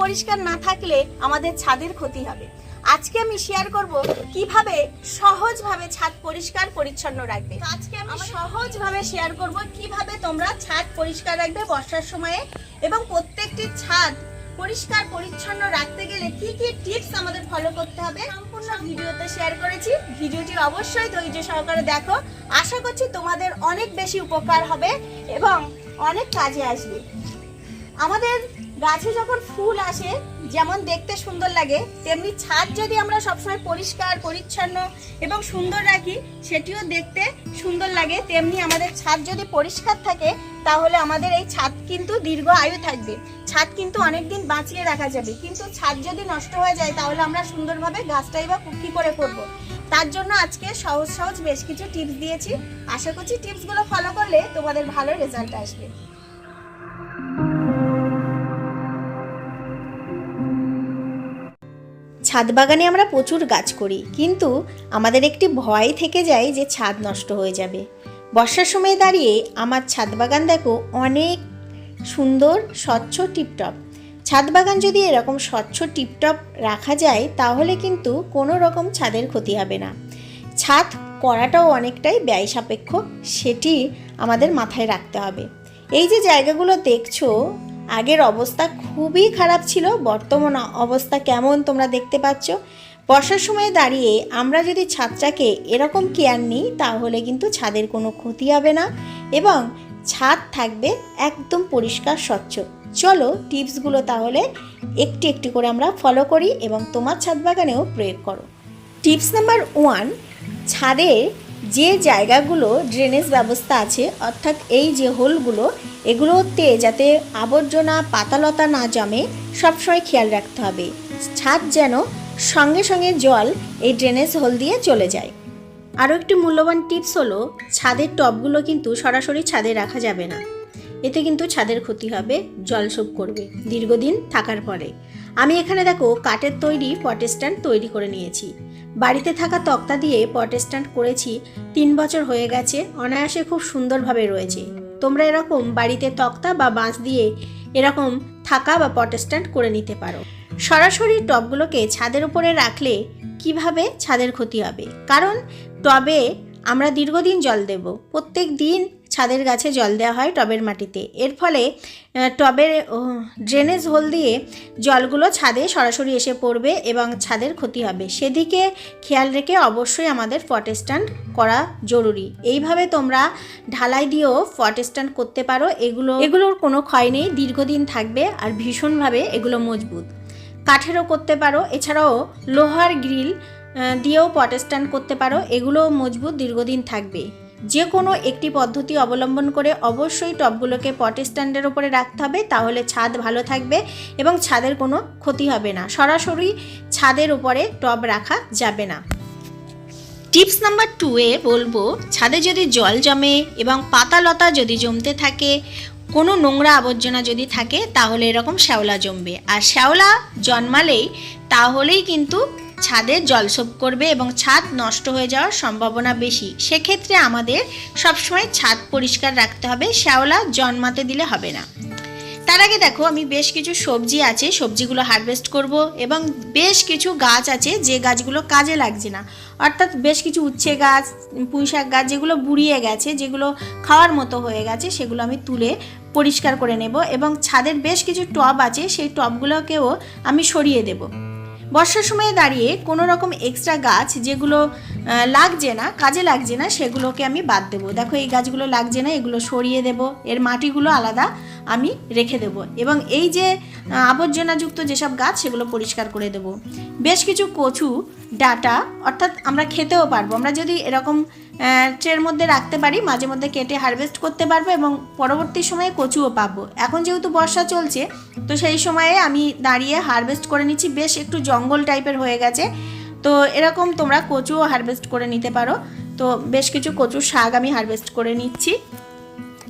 পরিষ্কার না থাকলে আমাদের ছাদের ক্ষতি হবে। আজকে আমি শেয়ার করব কীভাবে সহজভাবে ছাদ পরিষ্কার পরিচ্ছন্ন রাখবে। আজকে আমি সহজভাবে শেয়ার করব কীভাবে তোমরা ছাদ পরিষ্কার রাখবে বর্ষার সময়ে এবং প্রত্যেকটি ছাদ পরিষ্কার পরিচ্ছন্ন রাখতে গেলে কি কি টিপস আমাদের ফলো করতে হবে সম্পূর্ণ ভিডিওতে শেয়ার করেছি। ভিডিওটি অবশ্যই ধৈর্য সহকারে দেখো। আশা করছি তোমাদের অনেক বেশি উপকার হবে এবং অনেক কাজে আসবে। আমাদের গাছে যখন ফুল আসে, যেমন দেখতে সুন্দর লাগে, তেমনি ছাদ যদি আমরা সবসময় পরিষ্কার, পরিচ্ছন্ন এবং সুন্দর রাখি, সেটিও দেখতে সুন্দর লাগে। তেমনি আমাদের ছাদ যদি পরিষ্কার থাকে, তাহলে আমাদের এই ছাদ কিন্তু দীর্ঘ আয়ু থাকবে। ছাদ কিন্তু অনেকদিন বাঁচিয়ে রাখা যাবে। কিন্তু ছাদ যদি নষ্ট হয়ে যায়, তাহলে আমরা সুন্দরভাবে গাছটাই বা কি করে করব। তার জন্য আজকে সহজ সহজ বেশ কিছু টিপস দিয়েছি। আশা করছি টিপসগুলো ফলো করলে তোমাদের ভালো রেজাল্ট আসবে। ছাদ বাগানে আমরা প্রচুর গাছ করি, কিন্তু আমাদের একটি ভয় থেকে যায় যে ছাদ নষ্ট হয়ে যাবে। বর্ষার সময় দাঁড়িয়ে আমার ছাদ বাগান দেখো অনেক সুন্দর, স্বচ্ছ টিপটপ। ছাদ বাগান যদি এরকম স্বচ্ছ টিপটপ রাখা যায়, তাহলে কিন্তু কোনো রকম ছাদের ক্ষতি হবে না। ছাদ করাটাও অনেকটাই ব্যয় সাপেক্ষ, সেটি আমাদের মাথায় রাখতে হবে। এই যে জায়গাগুলো দেখছ আগের অবস্থা খুবই খারাপ ছিল, বর্তমান অবস্থা কেমন তোমরা দেখতে পাচ্ছ? বর্ষার সময়ে দাঁড়িয়ে আমরা যদি ছাদটাকে এরকম কেয়ার নিই, তাহলে কিন্তু ছাদের কোনো ক্ষতি হবে না এবং ছাদ থাকবে একদম পরিষ্কার স্বচ্ছ। চলো টিপসগুলো তাহলে একটি একটি করে আমরা ফলো করি এবং তোমার ছাদ বাগানেও প্রয়োগ করো। টিপস নাম্বার ওয়ান ছাদে যে জায়গাগুলো ড্রেনেজ ব্যবস্থা আছে, অর্থাৎ এই যে হোলগুলো, এগুলোতে যাতে আবর্জনা, পাতালতা না জমে, সবসময় খেয়াল রাখতে হবে। ছাদ যেন সঙ্গে সঙ্গে জল এই ড্রেনেজ হোল দিয়ে চলে যায়। আরও একটি মূল্যবান টিপস হলো, ছাদের টবগুলো কিন্তু সরাসরি ছাদে রাখা যাবে না। এতে কিন্তু ছাদের ক্ষতি হবে, জল শোপ করবে, দীর্ঘদিন থাকার পরে। আমি এখানে দেখো, কাঠের তৈরি পটেস্ট্যান্ড তৈরি করে নিয়েছি। বাড়িতে থাকা তক্তা দিয়ে পটেস্ট্যান্ড করেছি, তিন বছর হয়ে গেছে, অনায়াসে খুব সুন্দরভাবে রয়েছে। তোমরা এরকম বাড়িতে তক্তা বা বাঁশ দিয়ে এরকম থাকা বা পটেস্ট্যান্ড করে নিতে পারো। সরাসরি টবগুলোকে ছাদের উপরে রাখলে কীভাবে ছাদের ক্ষতি হবে? কারণ টবে আমরা দীর্ঘদিন জল দেব। প্রত্যেক দিন ছাদের গাছে জল দেওয়া হয় টবের মাটিতে। এর ফলে টবের ড্রেনেজ হোল দিয়ে জলগুলো ছাদে সরাসরি এসে পড়বে এবং ছাদের ক্ষতি হবে। সেদিকে খেয়াল রেখে অবশ্যই আমাদের ফটেস্ট্যান্ড করা জরুরি। এইভাবে তোমরা ঢালাই দিয়েও ফটেস্ট্যান্ড করতে পারো। এগুলো এগুলোর কোনো ক্ষয় নেই, দীর্ঘদিন থাকবে আর ভীষণভাবে এগুলো মজবুত। কাঠেরও করতে পারো, এছাড়াও লোহার গ্রিল দিয়েও পটেস্ট্যান্ড করতে পারো। এগুলো মজবুত, দীর্ঘদিন থাকবে। যে কোনো একটি পদ্ধতি অবলম্বন করে অবশ্যই টবগুলোকে পটে স্ট্যান্ডের উপরে রাখতে হবে, তাহলে ছাদ ভালো থাকবে এবং ছাদের কোনো ক্ষতি হবে না। সরাসরি ছাদের উপরে টব রাখা যাবে না। টিপস নাম্বার টুয়ে বলব, ছাদে যদি জল জমে এবং পাতালতা যদি জমতে থাকে, কোনো নোংরা আবর্জনা যদি থাকে, তাহলে এরকম শ্যাওলা জমবে। আর শ্যাওলা জন্মালেই তাহলেই কিন্তু ছাদে জলসোপ করবে এবং ছাদ নষ্ট হয়ে যাওয়ার সম্ভাবনা বেশি। সেক্ষেত্রে আমাদের সবসময় ছাদ পরিষ্কার রাখতে হবে, শ্যাওলা জন্মাতে দিলে হবে না। তার আগে দেখো, আমি বেশ কিছু সবজি আছে, সবজিগুলো হারভেস্ট করব এবং বেশ কিছু গাছ আছে যে গাছগুলো কাজে লাগছে না। অর্থাৎ বেশ কিছু উচ্ছে গাছ, পুঁই শাক গাছ যেগুলো বুড়িয়ে গেছে, যেগুলো খাওয়ার মতো হয়ে গেছে, সেগুলো আমি তুলে পরিষ্কার করে নেব এবং ছাদের বেশ কিছু টব আছে, সেই টবগুলোকেও আমি সরিয়ে দেব। বর্ষার সময়ে দাঁড়িয়ে কোনো রকম এক্সট্রা গাছ যেগুলো লাগছে না, কাজে লাগছে না, সেগুলোকে আমি বাদ দেবো। দেখো, এই গাছগুলো লাগছে না, এগুলো সরিয়ে দেব। এর মাটিগুলো আলাদা আমি রেখে দেব। এবং এই যে আবর্জনাযুক্ত যেসব গাছ, সেগুলো পরিষ্কার করে দেব। বেশ কিছু কচু, ডাটা, অর্থাৎ আমরা খেতেও পারব। আমরা যদি এরকম ট্রের মধ্যে রাখতে পারি, মাঝে মধ্যে কেটে হারভেস্ট করতে পারব এবং পরবর্তী সময়ে কচুও পাবো। এখন যেহেতু বর্ষা চলছে, তো সেই সময়ে আমি দাঁড়িয়ে হারভেস্ট করে নিচ্ছি। বেশ একটু জঙ্গল টাইপের হয়ে গেছে। তো এরকম তোমরা কচুও হারভেস্ট করে নিতে পারো। তো বেশ কিছু কচুর শাক আমি হারভেস্ট করে নিচ্ছি।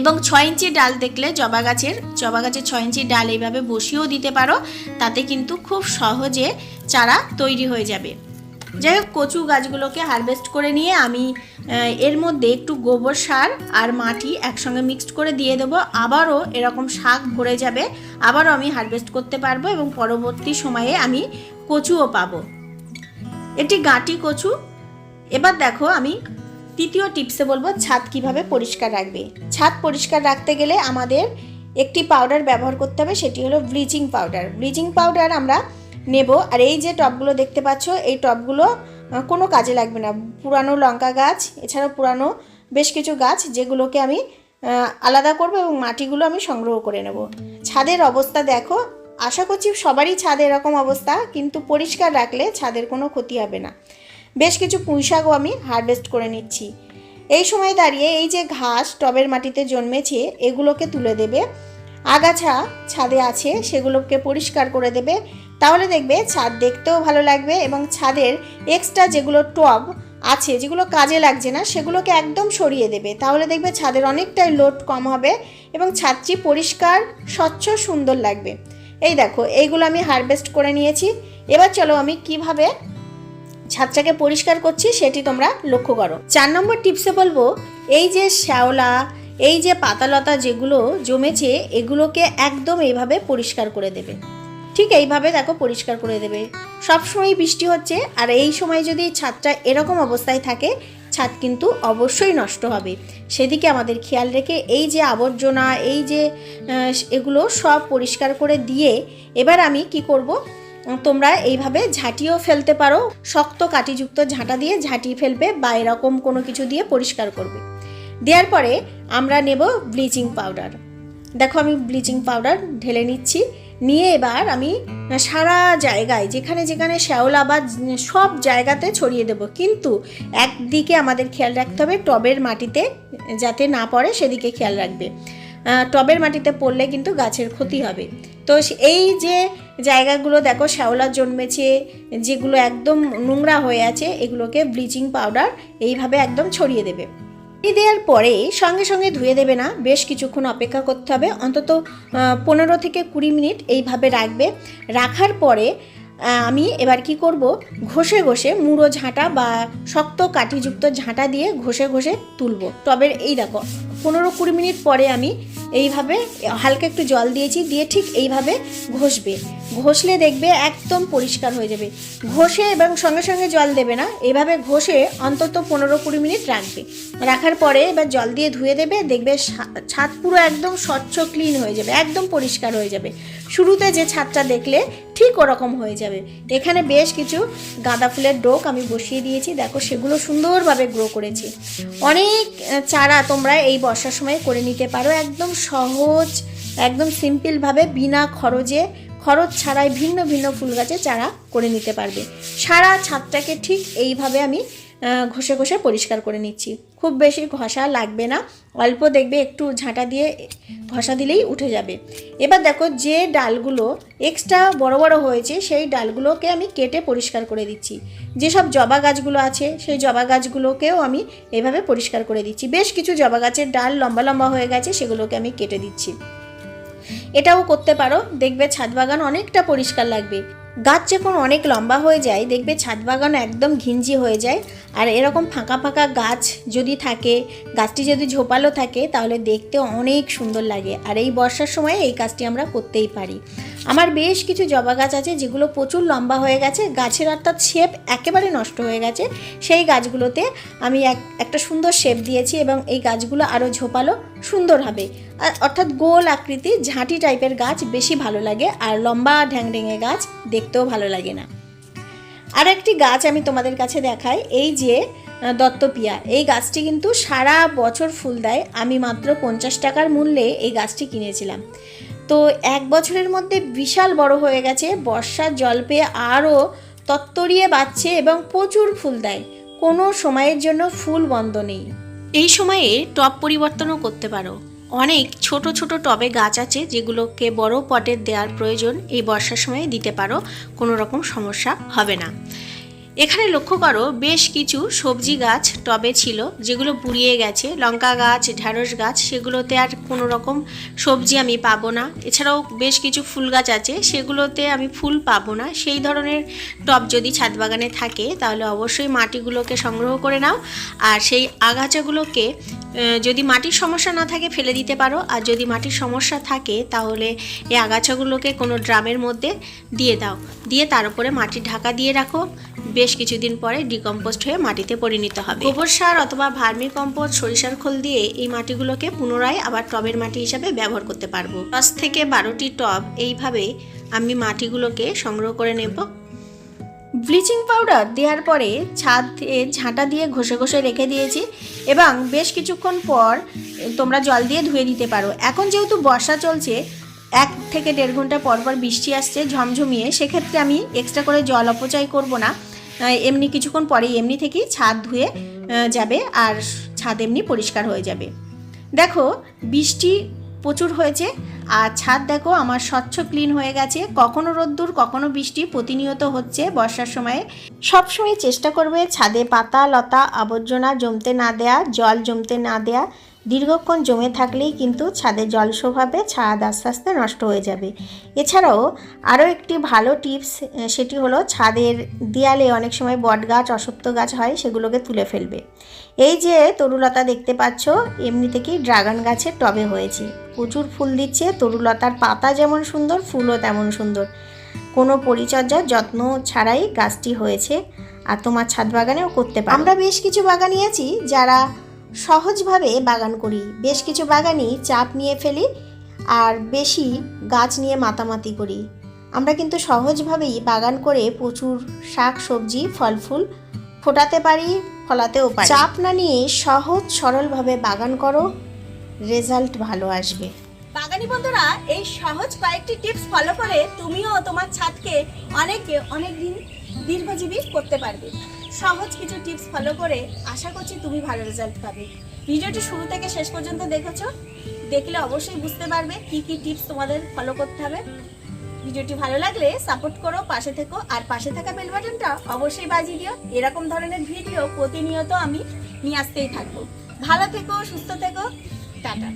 এবং ছয় ইঞ্চি ডাল দেখলে জবা গাছের জবা গাছের ছয় ইঞ্চি ডাল এইভাবে বসিয়েও দিতে পারো। তাতে কিন্তু খুব সহজে চারা তৈরি হয়ে যাবে। যাই হোক, কচু গাছগুলোকে হারভেস্ট করে নিয়ে আমি এর মধ্যে একটু গোবর সার আর মাটি একসঙ্গে মিক্সড করে দিয়ে দেবো। আবারও এরকম শাক ভরে যাবে, আবারও আমি হারভেস্ট করতে পারব এবং পরবর্তী সময়ে আমি কচুও পাবো। এটি গাঁটি কচু। এবার দেখো, আমি তৃতীয় টিপসে বলব ছাদ কীভাবে পরিষ্কার রাখবে। ছাদ পরিষ্কার রাখতে গেলে আমাদের একটি পাউডার ব্যবহার করতে হবে, সেটি হলো ব্লিচিং পাউডার ব্লিচিং পাউডার আমরা নেব। আর এই যে টবগুলো দেখতে পাচ্ছ, এই টবগুলো কোনো কাজে লাগবে না। পুরানো লঙ্কা গাছ, এছাড়াও পুরানো বেশ কিছু গাছ যেগুলোকে আমি আলাদা করব এবং মাটিগুলো আমি সংগ্রহ করে নেব। ছাদের অবস্থা দেখো, আশা করছি সবারই ছাদে এরকম অবস্থা, কিন্তু পরিষ্কার রাখলে ছাদের কোনো ক্ষতি হবে না। বেশ কিছু পুঁইশাকও আমি হারভেস্ট করে নিচ্ছি। এই সময় দাঁড়িয়ে এই যে ঘাস টবের মাটিতে জন্মেছে, এগুলোকে তুলে দেবে। আগাছা ছাদে আছে, সেগুলোকে পরিষ্কার করে দেবে। তাহলে দেখবে ছাদ দেখতেও ভালো লাগবে এবং ছাদের এক্সট্রা যেগুলো টব আছে, যেগুলো কাজে লাগছে না, সেগুলোকে একদম সরিয়ে দেবে। তাহলে দেখবে ছাদের অনেকটাই লোড কম হবে এবং ছাদটি পরিষ্কার, স্বচ্ছ, সুন্দর লাগবে। এই দেখো, এইগুলো আমি হারভেস্ট করে নিয়েছি। এবার চলো আমি কীভাবে ছাদটাকে পরিষ্কার করছি সেটি তোমরা লক্ষ্য করো। চার নম্বর টিপসে বলব, এই যে শ্যাওলা, এই যে পাতালতা যেগুলো জমেছে, এগুলোকে একদম এইভাবে পরিষ্কার করে দেবে। ঠিক এইভাবে দেখো পরিষ্কার করে দেবে। সবসময় বৃষ্টি হচ্ছে, আর এই সময় যদি ছাদটা এরকম অবস্থায় থাকে, ছাদ কিন্তু অবশ্যই নষ্ট হবে। সেদিকে আমাদের খেয়াল রেখে এই যে আবর্জনা, এই যে এগুলো সব পরিষ্কার করে দিয়ে এবার আমি কি করব? তোমরা এইভাবে ঝাঁটিও ফেলতে পারো, শক্ত কাঠিযুক্ত ঝাঁটা দিয়ে ঝাঁটিয়ে ফেলবে বা এরকম কোনো কিছু দিয়ে পরিষ্কার করবে। দেওয়ার পরে আমরা নেব ব্লিচিং পাউডার। দেখো আমি ব্লিচিং পাউডার ঢেলে নিচ্ছি। নিয়ে এবার আমি সারা জায়গায়, যেখানে যেখানে শ্যাওলা বা সব জায়গাতে ছড়িয়ে দেব। কিন্তু একদিকে আমাদের খেয়াল রাখতে হবে টবের মাটিতে যাতে না পড়ে, সেদিকে খেয়াল রাখবে। টবের মাটিতে পড়লে কিন্তু গাছের ক্ষতি হবে। তো এই যে জায়গাগুলো দেখো, শ্যাওলা জন্মেছে, যেগুলো একদম নোংরা হয়ে আছে, এগুলোকে ব্লিচিং পাউডার এইভাবে একদম ছড়িয়ে দেবে। এই দেওয়ার পরে সঙ্গে সঙ্গে ধুয়ে দেবে না। বেশ কিছুক্ষণ অপেক্ষা করতে হবে। অন্তত পনেরো থেকে কুড়ি মিনিট এইভাবে রাখবে। রাখার পরে আমি এবার কি করব? ঘষে ঘষে মুড়ো ঝাঁটা বা শক্ত কাঠিযুক্ত ঝাঁটা দিয়ে ঘষে ঘষে তুলব। টবের এই দেখো পনেরো কুড়ি মিনিট পরে আমি এইভাবে হালকা একটু জল দিয়েছি, দিয়ে ঠিক এইভাবে ঘষবে। ঘষলে দেখবে একদম পরিষ্কার হয়ে যাবে। ঘষে এবং সঙ্গে সঙ্গে জল দেবে না, এভাবে ঘষে অন্তত পনেরো কুড়ি মিনিট রাখবে। রাখার পরে এবার জল দিয়ে ধুয়ে দেবে, দেখবে ছাদ পুরো একদম স্বচ্ছ, ক্লিন হয়ে যাবে, একদম পরিষ্কার হয়ে যাবে। শুরুতে যে ছাদটা দেখলে ঠিক ওরকম হয়ে যাবে। এখানে বেশ কিছু গাঁদা ফুলের ডোক আমি বসিয়ে দিয়েছি। দেখো, সেগুলো সুন্দরভাবে গ্রো করেছি। অনেক চারা তোমরা এই বর্ষার সময় করে নিতে পারো। একদম সহজ, একদম সিম্পলভাবে বিনা খরচে, খরচ ছাড়াই ভিন্ন ভিন্ন ফুল গাছে চারা করে নিতে পারবে। সারা ছাদটাকে ঠিক এইভাবে আমি ঘষে ঘষে পরিষ্কার করে নিচ্ছি। খুব বেশি ঘষা লাগবে না, অল্প দেখবে একটু ঝাঁটা দিয়ে ঘষা দিলেই উঠে যাবে। এবার দেখো যে ডালগুলো এক্সট্রা বড় বড় হয়েছে, সেই ডালগুলোকে আমি কেটে পরিষ্কার করে দিচ্ছি। যেসব জবা গাছগুলো আছে, সেই জবা গাছগুলোকেও আমি এভাবে পরিষ্কার করে দিচ্ছি। বেশ কিছু জবা গাছের ডাল লম্বা লম্বা হয়ে গেছে, সেগুলোকে আমি কেটে দিচ্ছি। এটাও করতে পারো, দেখবে ছাদ বাগান অনেকটা পরিষ্কার লাগবে। গাছ যখন অনেক লম্বা হয়ে যায়, দেখবে ছাদ বাগান একদম ঘিঞ্জি হয়ে যায়। আর এরকম ফাঁকা ফাঁকা গাছ যদি থাকে, গাছটি যদি ঝোপালো থাকে, তাহলে দেখতে অনেক সুন্দর লাগে। আর এই বর্ষার সময় এই কাজটি আমরা করতেই পারি। আমার বেশ কিছু জবা গাছ আছে যেগুলো প্রচুর লম্বা হয়ে গেছে। গাছের অর্থাৎ শেপ একেবারে নষ্ট হয়ে গেছে। সেই গাছগুলোতে আমি এক, একটা সুন্দর শেপ দিয়েছি এবং এই গাছগুলো আরও ঝোপালো সুন্দর হবে। আর অর্থাৎ গোল আকৃতি, ঝাঁটি টাইপের গাছ বেশি ভালো লাগে আর লম্বা ঢ্যাংডেঙে গাছ দেখতেও ভালো লাগে না। আর একটি গাছ আমি তোমাদের কাছে দেখাই, এই যে দত্তপিয়া। এই গাছটি কিন্তু সারা বছর ফুল দেয়। আমি মাত্র পঞ্চাশ টাকার মূল্যে এই গাছটি কিনেছিলাম। তো এক বছরের মধ্যে বিশাল বড় হয়ে গেছে। বর্ষার জল পেয়ে আরও তত্তরিয়ে বাড়ছে এবং প্রচুর ফুল দেয়। কোনো সময়ের জন্য ফুল বন্ধ নেই। এই সময়ে টব পরিবর্তনও করতে পারো। অনেক ছোট ছোট টবে গাছ আছে যেগুলোকে বড় পটের দেওয়ার প্রয়োজন এই বর্ষার সময়ে দিতে পারো। কোনো রকম সমস্যা হবে না। এখানে লক্ষ্য করো, বেশ কিছু সবজি গাছ টবে ছিল, যেগুলো পুড়িয়ে গেছে। লঙ্কা গাছ, ঢ্যাঁড়স গাছ, সেগুলোতে আর কোনো রকম সবজি আমি পাবো না। এছাড়াও বেশ কিছু ফুল গাছ আছে, সেগুলোতে আমি ফুল পাবো না। সেই ধরনের টব যদি ছাদ বাগানে থাকে, তাহলে অবশ্যই মাটিগুলোকে সংগ্রহ করে নাও। আর সেই আগাছাগুলোকে যদি মাটির সমস্যা না থাকে, ফেলে দিতে পারো। আর যদি মাটির সমস্যা থাকে, তাহলে এই আগাছাগুলোকে কোনো ড্রামের মধ্যে দিয়ে দাও। দিয়ে তার উপরে মাটির ঢাকা দিয়ে রাখো। বেশ কিছুদিন পরে ডিকম্পোস্ট হয়ে মাটিতে পরিণত হবে। গোবর সার অথবা ভার্মি কম্পোস্ট সরিষার খোল দিয়ে এই মাটিগুলোকে পুনরায় আবার টবের মাটি হিসাবে ব্যবহার করতে পারব। দশ থেকে বারোটি টব এইভাবে আমি মাটিগুলোকে সংগ্রহ করে নেব। ব্লিচিং পাউডার দেওয়ার পরে ছাদ ঝাঁটা দিয়ে ঘষে ঘষে রেখে দিয়েছি এবং বেশ কিছুক্ষণ পর তোমরা জল দিয়ে ধুয়ে দিতে পারো। এখন যেহেতু বর্ষা চলছে, এক থেকে দেড় ঘণ্টা পর পর বৃষ্টি আসছে, ঝমঝমিয়ে, সেক্ষেত্রে আমি এক্সট্রা করে জল অপচয় করব না। এমনি কিছুক্ষণ পরেই এমনি থেকেই ছাদ ধুয়ে যাবে আর ছাদ এমনি পরিষ্কার হয়ে যাবে। দেখো, বৃষ্টি প্রচুর হয়েছে আর ছাদ দেখো আমার স্বচ্ছ ক্লিন হয়ে গেছে। কখনো রোদ্দুর, কখনো বৃষ্টি প্রতিনিয়ত হচ্ছে বর্ষার সময়ে। সবসময় চেষ্টা করবে ছাদে পাতা, লতা, আবর্জনা জমতে না দেয়া, জল জমতে না দেয়া। দীর্ঘক্ষণ জমে থাকলেই কিন্তু ছাদে জল শোভাবে ছাদ আস্তে আস্তে নষ্ট হয়ে যাবে। এছাড়াও আরও একটি ভালো টিপস সেটি হলো ছাদের দেয়ালে অনেক সময় বট গাছ অসত্য গাছ হয়, সেগুলোকে তুলে ফেলবে। এই যে তরুলতা দেখতে পাচ্ছ, এমনি থেকেই ড্রাগন গাছের টবে হয়েছে। প্রচুর ফুল দিচ্ছে, তরুলতার পাতা যেমন সুন্দর, ফুলও তেমন সুন্দর। কোনো পরিচর্যা যত্ন ছাড়াই গাছটি হয়েছে, আর তোমার ছাদ বাগানেও করতে পারো। আমরা বেশ কিছু বাগানি আছি যারা সহজভাবে বাগান করি। বেশ কিছু বাগানই চাপ নিয়ে ফেলি আর বেশি গাছ নিয়ে মাতামাতি করি। আমরা কিন্তু সহজভাবেই বাগান করে প্রচুর শাক, সবজি ফল ফুল ফোটাতে পারি, ফলাতেও পারি। চাপ না নিয়ে সহজ সরলভাবে বাগান করো, রেজাল্ট ভালো আসবে। বাগানি বন্ধুরা, এই সহজ কয়েকটি টিপস ফলো করে তুমিও তোমার ছাদকে অনেকে অনেক দিন দীর্ঘজীবী করতে পারবে। সহজ কিছু টিপস ফলো করে আশা করছি তুমি ভালো রেজাল্ট পাবে। ভিডিওটি শুরু থেকে শেষ পর্যন্ত দেখেছ? দেখলে অবশ্যই বুঝতে পারবে কি কি টিপস তোমাদের ফলো করতে হবে। ভিডিওটি ভালো লাগলে সাপোর্ট করো, পাশে থেকো, আর পাশে থাকা বেল বাটনটা অবশ্যই বাজিয়ে দিও। এরকম ধরনের ভিডিও প্রতিনিয়ত আমি নিয়ে আসতেই থাকব। ভালো থেকো, সুস্থ থেকো। টাটা।